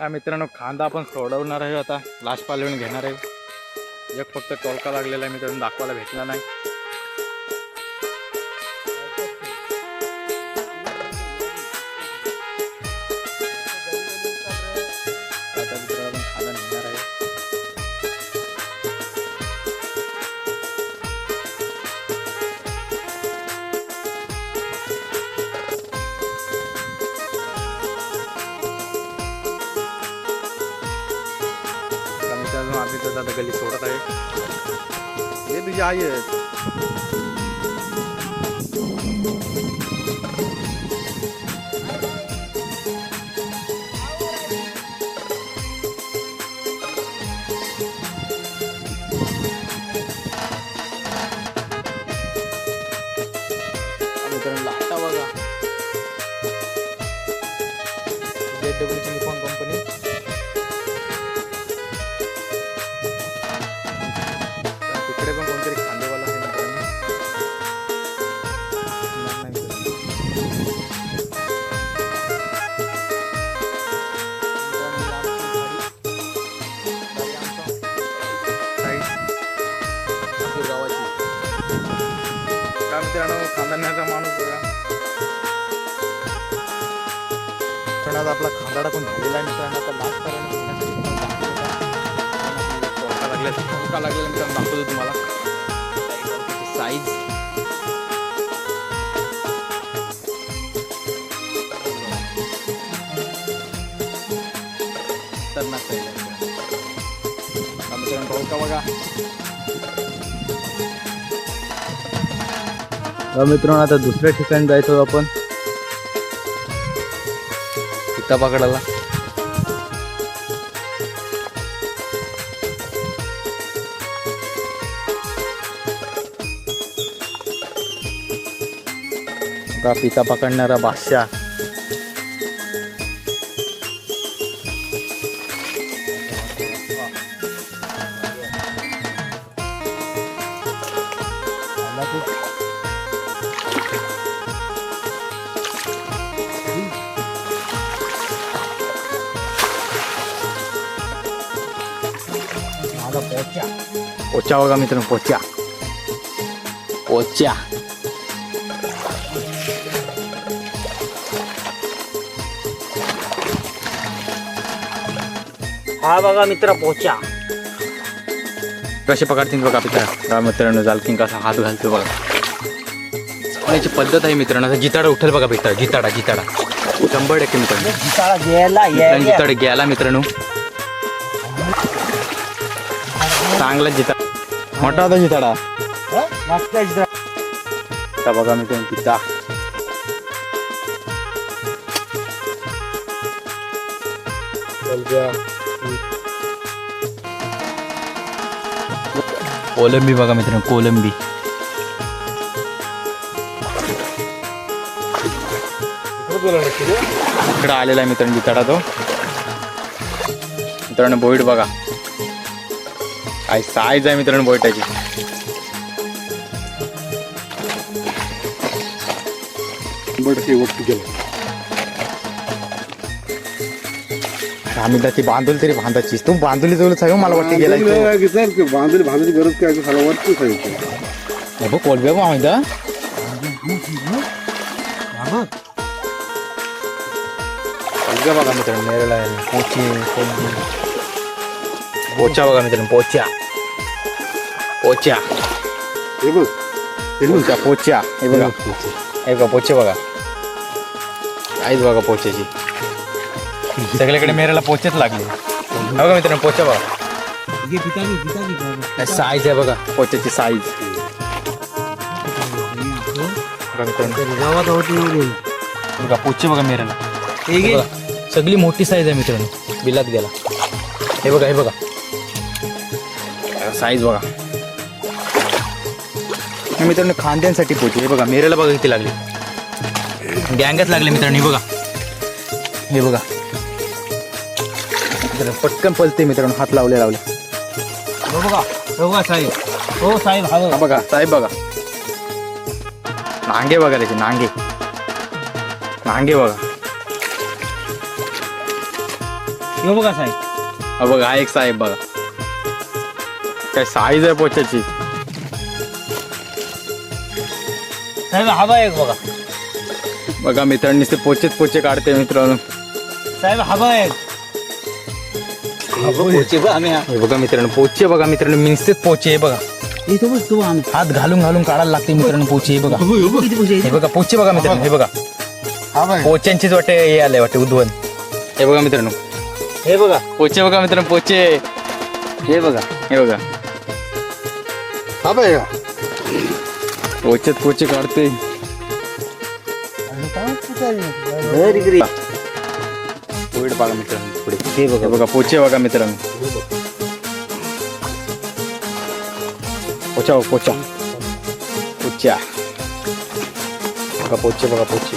हा मित्रांनो खांदा आपण सोडवणार आहे आता. लास्ट पालवून घेणार आहे. एक फक्त टोलका लागलेला आहे मित्रांनो दाखवायला भेटला नाही. आता आम्ही तर आता गल्ली सोडत आहे हे। तुझी आई आहे काय मित्रांनो खांदाण्याचा माणूस बघा. पण आज आपला खांदाडा पण झालेला आहे मित्रांनो? आता लास्ट कारण लागले का लागलेला मित्रांनो. दाखवतो तुम्हाला. साईज खतरनाक साईज मित्रांनो. हा मित्रांनो टोलका बघा. तर मित्रांनो आता दुसऱ्या ठिकाणी जायचो आपण. सीता पकडायला का पिता पकडणारा बादशाह. पोचा बघा मित्रांनो पोचा पोचा हा बघा मित्र पोचा कसे पकडतील बघा का मित्रांनो जालकीन कसा हात घालतो बघा. पकडायची पद्धत आहे मित्रांनो जिताडा उठेल बघा पिता जिताडा जिताडा शंभर टक्के मित्रांनो. जिताडा गेला मित्रांनो. चांगला जिता. मोठा होता जिताडा. आता बघा मित्रांनो पिता कोलंबी बघा मित्रांनो कोलंबी. इकडं आलेला आहे मित्रांनो जिताडा तो. मित्रांनो बोईट बघा. काय साईज आहे मित्रांनो बोईटाची आम्ही ती बांधूल तरी बांधायचीस तू बांधुली जवळ सांग मला वाटते गेला बांधली बांधली गरज काय असं मला वाटतं सांगितलं. बघ कोलबे बघ आम्ही कोलबे बघा. मित्रांनो नेरळा आहे पोची कोलबी. पोचा बघा मित्रांनो पोच्या पोच्या हे बघ हे बघ पोच्या पोच्या हे बघा हे बघा पोचे बघा आईच बघा पोच्याची सगळीकडे मेरेला पोचेच लागले हे बघा मित्रांनो पोचा बघा साईज आहे बघा पोच्याची साईज बघा पोचे बघा मेरेला बघा, सगळी मोठी साईज आहे मित्रांनो बिलात गेला हे बघा हे बघा साईज बघा. मित्रांनो खांद्यांसाठी पोचे हे बघा मेरेला बघा किती लागली. गँगच लागले मित्रांनो हे बघा. हे बघा. पटकन पलते मित्रांनो हात लावले लावले. हो बघा हो बघा साहेब. हो साहेब हा बघा. साहेब बघा. नांगे बघा त्याचे नांगे. नांगे बघा. हे बघा साहेब. हा बघा एक साहेब बघा. काय साईज आहे पोच्याची साहेब हवा एक बघा. बघा मित्रांनी ते पोचेच पोचे काढते मित्रांनो. साहेब हवा एक. पोचे बघ आम्ही हे. बघा मित्रांनो पोचे बघा मित्रांनो मिन्सतेच पोचे हे बघा. इथं बघ तू आम्ही हात घालून घालून काढायला लागते मित्रांनो पोचे हे बघा. किती पोचे हे बघा पोचे बघा मित्रांनो हे बघा. हा पोच्यांचीच वाटे हे आले वाटे उद्वन हे बघा मित्रांनो. हे बघा. पोचे बघा मित्रांनो पोचे. हे बघा हे बघा. पोचेत पोचे काढते. बघा मित्रांनो पुढे. हे बघा. बघा पोचे बघा मित्रांनो. पोचा हो, पोचा. पोच्या. बघा पोचे बघा पोचे.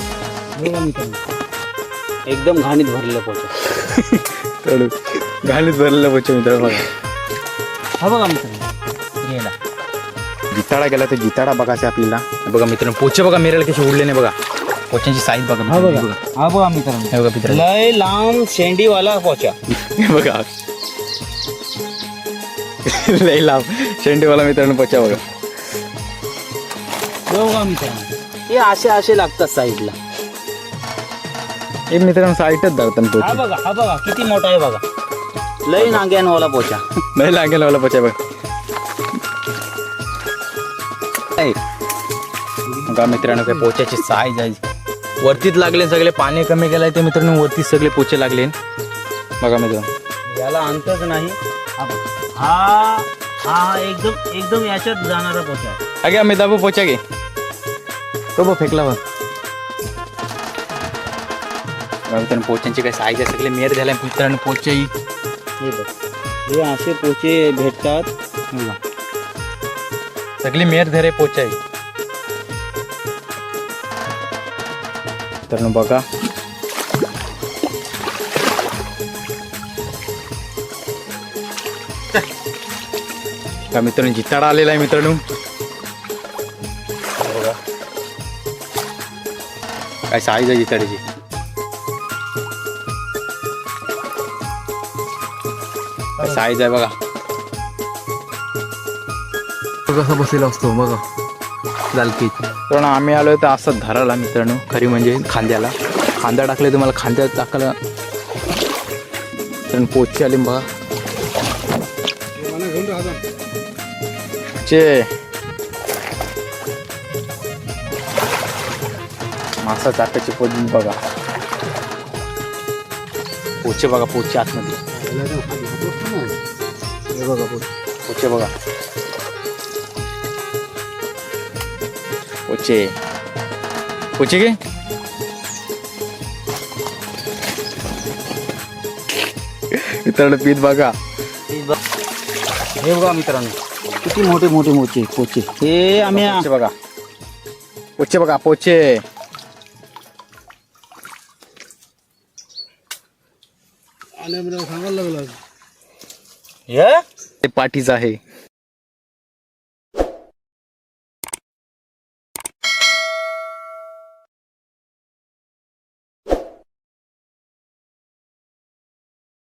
एकदम घाणीत भरलेलं पोचा. चढू घालीत भरलेलं पोचे मित्रांनो बघा. हा बघा मित्रांनो. गेला जिताडा गेला तर जिताडा बघायचा आपल्याला. हे बघा मित्रांनो पोचे बघा मिरायला कसे उडले नाही बघा. पोच्यांची साईज बघा हा मित्रांनो, बघा. हा बघा मित्रांनो. हे बघा मित्रांनो. लय लांब शेंडीवाला पोचा हे बघा. लई लांब शेंडीवाला मित्रांनो पोचा बघा. बघा मित्रांनो. हे असे असे लागतात साईडला. हे मित्रांनो साईटच धरतात हा बघा हा बघा किती मोठा आहे बघा. लय पोचा नाही लागेल मला पोचा बघ. बघा मित्रांनो काय पोच्याची साईज आहे. वरतीच लागले सगळे पाणी कमी केलंय. ते मित्रांनो वरतीच सगळे पोचे लागले. बघा मित्रांनो. याला अंतच नाही. हा हा एकदम एकदम याच्यात जाणारा पोचा आहे. अगे अमिताभ पोचा घे. तो बघ फेकला बघ. बघा मित्रांनो पोच्यांची काय साईज आहे. सगळे मेर झाले. मित्रांनो पोचे असे पोचे भेटतात. सगळी मेर धरे पोचाई. तर बघा. का मित्रांनो जिताडा आलेला आहे मित्रांनो. बघा. काय साईज आहे जिताड्याची साईज आहे बघा. कसा बसलेला असतो बघा. जालकीत कारण आम्ही आलोय तर असं धराला मित्रांनो. खरी म्हणजे खांद्याला. खांदा टाकले तुम्हाला खांद्यात टाकला मित्रांनो पोचची आली बघा. चे. मासा चाकाची पद्धत बघा. पोचे बघा पोचे आतमध्ये. बघा पोच पोचे बघा. पोचे. पोचे घे. मित्रांनो पीत बघा. हे बघ. मित्रांनो किती मोठे मोठे मोचे पोचे. हे आम्ही पोचे बघा. पोचे बघा पोचे. सांगायला लागला हे? ते पाठीच आहे.